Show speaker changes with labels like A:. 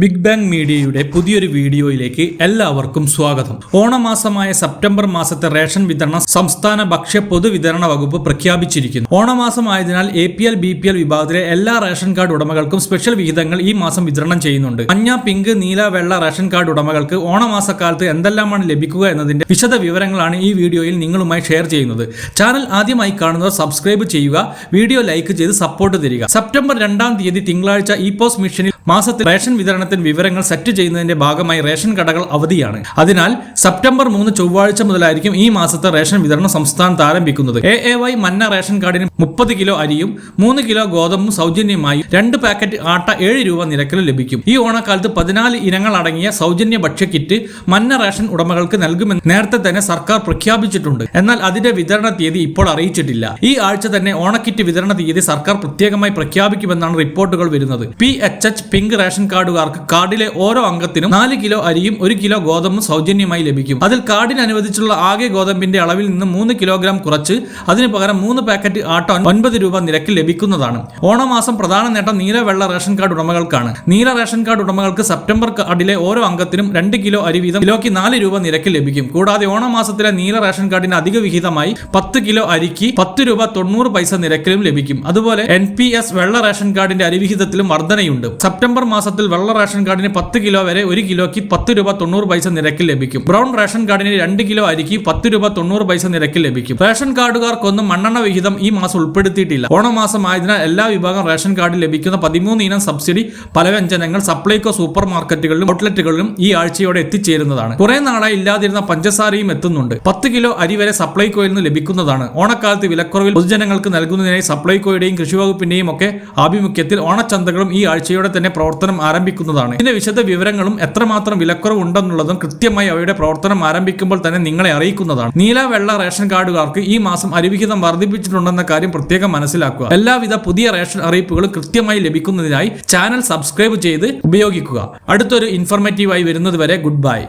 A: Big bang മീഡിയയുടെ പുതിയൊരു വീഡിയോയിലേക്ക് എല്ലാവർക്കും സ്വാഗതം. ഓണമാസമായ സെപ്റ്റംബർ മാസത്തെ റേഷൻ വിതരണം സംസ്ഥാന ഭക്ഷ്യ പൊതുവിതരണ വകുപ്പ് പ്രഖ്യാപിച്ചിരിക്കുന്നു. ഓണമാസമായതിനാൽ A P L B P L വിഭാഗത്തിലെ എല്ലാ റേഷൻ കാർഡ് ഉടമകൾക്കും സ്പെഷ്യൽ വിഹിതങ്ങൾ ഈ മാസം വിതരണം ചെയ്യുന്നുണ്ട്. മഞ്ഞ പിങ്ക് നീല വെള്ള റേഷൻ കാർഡ് ഉടമകൾക്ക് ഓണമാസക്കാലത്ത് എന്തെല്ലാമാണ് ലഭിക്കുക എന്നതിന്റെ വിശദ വിവരങ്ങളാണ് ഈ വീഡിയോയിൽ നിങ്ങളുമായി ഷെയർ ചെയ്യുന്നത്. ചാനൽ ആദ്യമായി കാണുന്നവർ സബ്സ്ക്രൈബ് ചെയ്യുക വീഡിയോ ലൈക്ക് ചെയ്ത് സപ്പോർട്ട് തരിക. സെപ്റ്റംബർ രണ്ടാം തീയതി തിങ്കളാഴ്ച ഇ പോസ്റ്റ് മിഷനിൽ മാസത്തിൽ റേഷൻ വിതരണത്തിന് വിവരങ്ങൾ സെറ്റ് ചെയ്യുന്നതിന്റെ ഭാഗമായി റേഷൻ കടകൾ അവധിയാണ്. അതിനാൽ സെപ്റ്റംബർ മൂന്ന് ചൊവ്വാഴ്ച മുതലായിരിക്കും ഈ മാസത്തെ റേഷൻ വിതരണം സംസ്ഥാനത്ത് ആരംഭിക്കുന്നത്. എ എ വൈ മന്ന റേഷൻ കാർഡിന് മുപ്പത് കിലോ അരിയും മൂന്ന് കിലോ ഗോതമ്പും സൗജന്യമായി രണ്ട് പാക്കറ്റ് ആട്ട ഏഴ് രൂപ നിരക്കിൽ ലഭിക്കും. ഈ ഓണക്കാലത്ത് പതിനാല് ഇനങ്ങൾ അടങ്ങിയ സൗജന്യ ഭക്ഷ്യ കിറ്റ് മന്ന റേഷൻ ഉടമകൾക്ക് നൽകുമെന്ന് നേരത്തെ തന്നെ സർക്കാർ പ്രഖ്യാപിച്ചിട്ടുണ്ട്. എന്നാൽ അതിന്റെ വിതരണ തീയതി ഇപ്പോൾ അറിയിച്ചിട്ടില്ല. ഈ ആഴ്ച തന്നെ ഓണക്കിറ്റ് വിതരണ തീയതി സർക്കാർ പ്രത്യേകമായി പ്രഖ്യാപിക്കുമെന്നാണ് റിപ്പോർട്ടുകൾ വരുന്നത്. P H H pink ration കാർഡുകാർക്ക് കാർഡിലെ ഓരോ അംഗത്തിനും നാല് കിലോ അരിയും ഒരു കിലോ ഗോതമ്പും സൗജന്യമായി ലഭിക്കും. അതിൽ കാർഡിന് അനുവദിച്ചുള്ള ആകെ ഗോതമ്പിന്റെ അളവിൽ നിന്ന് മൂന്ന് കിലോഗ്രാം കുറച്ച് അതിന് പകരം മൂന്ന് പാക്കറ്റ് ആട്ട ഒൻപത് രൂപ നിരക്കിൽ ലഭിക്കുന്നതാണ്. ഓണമാസം പ്രധാന നേട്ടം നീല വെള്ള റേഷൻ കാർഡ് ഉടമകൾക്കാണ്. നീല റേഷൻ കാർഡ് ഉടമകൾക്ക് സെപ്റ്റംബർ കാർഡിലെ ഓരോ അംഗത്തിനും രണ്ട് കിലോ അരി വീതം കിലോയ്ക്ക് നാല് രൂപ നിരക്കിൽ ലഭിക്കും. കൂടാതെ ഓണമാസത്തിലെ നീല റേഷൻ കാർഡിന് അധിക വിഹിതമായി പത്ത് കിലോ അരിക്ക് പത്ത് രൂപ തൊണ്ണൂറ് പൈസ നിരക്കിലും ലഭിക്കും. അതുപോലെ എൻ വെള്ള റേഷൻ കാർഡിന്റെ അരിവിഹിതത്തിലും വർധനയുണ്ട്. സെപ്റ്റംബർ മാസത്തിൽ വെള്ള റേഷൻ കാർഡിന് പത്ത് കിലോ വരെ ഒരു കിലോയ്ക്ക് പത്ത് രൂപ തൊണ്ണൂറ് പൈസ നിരക്കിൽ ലഭിക്കും. ബ്രൗൺ റേഷൻ കാർഡിന് രണ്ട് കിലോ അരിക്ക് പത്ത് രൂപ തൊണ്ണൂറ് പൈസ നിരക്കിൽ ലഭിക്കും. റേഷൻ കാർഡുകാർക്കൊന്നും മണ്ണെണ്ണ വിഹിതം ഈ മാസം ഉൾപ്പെടുത്തിയിട്ടില്ല. ഓണമാസം ആയതിനാൽ എല്ലാ വിഭാഗം റേഷൻ കാർഡിൽ ലഭിക്കുന്ന പതിമൂന്ന് ഇനം സബ്സിഡി പലവ്യഞ്ജനങ്ങൾ സപ്ലൈകോ സൂപ്പർ മാർക്കറ്റുകളിലും ഔട്ട്ലെറ്റുകളിലും ഈ ആഴ്ചയോടെ എത്തിച്ചേരുന്നതാണ്. കുറെ നാളായി ഇല്ലാതിരുന്ന പഞ്ചസാരയും എത്തുന്നുണ്ട്. പത്ത് കിലോ അരി വരെ സപ്ലൈകോയിൽ നിന്ന് ലഭിക്കുന്നതാണ്. ഓണക്കാലത്ത് വിലക്കുറവിൽ പൊതുജനങ്ങൾക്ക് നൽകുന്നതിനായി സപ്ലൈകോയുടെയും കൃഷിവകുപ്പിന്റെയും ഒക്കെ ആഭിമുഖ്യത്തിൽ ഓണച്ചന്തകളും ഈ ആഴ്ചയോടെ തന്നെ പ്രവർത്തനം ആരംഭിക്കുന്നതാണ്. ഇതിന്റെ വിശദ വിവരങ്ങളും എത്രമാത്രം വിലക്കുറവ് ഉണ്ടെന്നുള്ളതും കൃത്യമായി അവയുടെ പ്രവർത്തനം ആരംഭിക്കുമ്പോൾ തന്നെ നിങ്ങളെ അറിയിക്കുന്നതാണ്. നീല വെള്ള റേഷൻ കാർഡുകാർക്ക് ഈ മാസം അരിവിഹിതം വർദ്ധിപ്പിച്ചിട്ടുണ്ടെന്ന കാര്യം പ്രത്യേകം മനസ്സിലാക്കുക. എല്ലാവിധ പുതിയ റേഷൻ അറിയിപ്പുകളും കൃത്യമായി ലഭിക്കുന്നതിനായി ചാനൽ സബ്സ്ക്രൈബ് ചെയ്ത് ഉപയോഗിക്കുക. അടുത്തൊരു ഇൻഫോർമേറ്റീവായി വരുന്നതുവരെ ഗുഡ് ബൈ